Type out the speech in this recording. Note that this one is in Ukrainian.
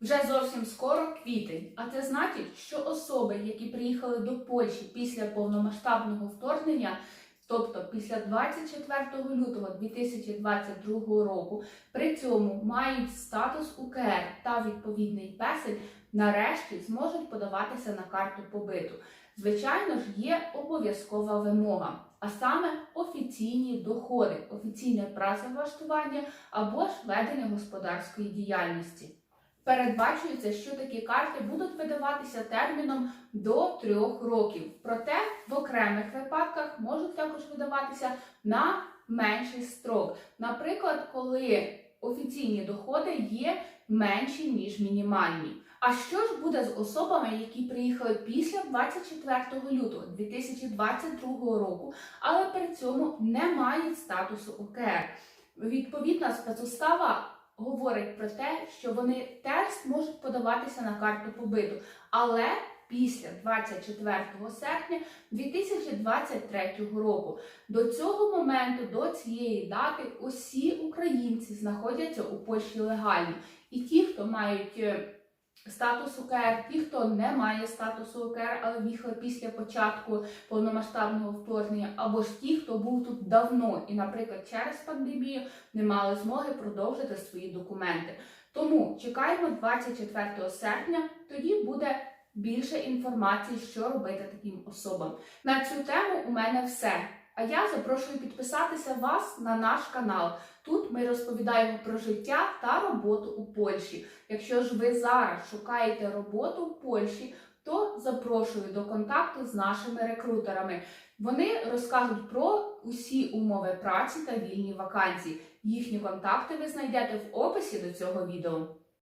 Вже зовсім скоро квітень, а це значить, що особи, які приїхали до Польщі після повномасштабного вторгнення, тобто після 24 лютого 2022 року, при цьому мають статус УКР та відповідний песель, нарешті зможуть подаватися на карту побиту. Звичайно ж, є обов'язкова вимога, а саме офіційні доходи, офіційне працевлаштування або ж ведення господарської діяльності. Передбачується, що такі карти будуть видаватися терміном до трьох років. Проте в окремих випадках можуть також видаватися на менший строк. Наприклад, коли офіційні доходи є менші ніж мінімальні. А що ж буде з особами, які приїхали після 24 лютого 2022 року, але при цьому не мають статусу ОКР? Відповідна спецустава говорить про те, що вони теж можуть подаватися на карту побиту, але після 24 серпня 2023 року. До цього моменту, до цієї дати, усі українці знаходяться у Польщі легально. І ті, хто мають е, статус УКР, ті, хто не має статусу УКР, але в'їхали після початку повномасштабного вторгнення, або ж ті, хто був тут давно і, наприклад, через пандемію не мали змоги продовжити свої документи. Тому чекаємо 24 серпня, тоді буде більше інформації, що робити таким особам. На цю тему у мене все. А я запрошую підписатися вас на наш канал. Тут ми розповідаємо про життя та роботу у Польщі. Якщо ж ви зараз шукаєте роботу в Польщі, то запрошую до контакту з нашими рекрутерами. Вони розкажуть про усі умови праці та вільні вакансії. Їхні контакти ви знайдете в описі до цього відео.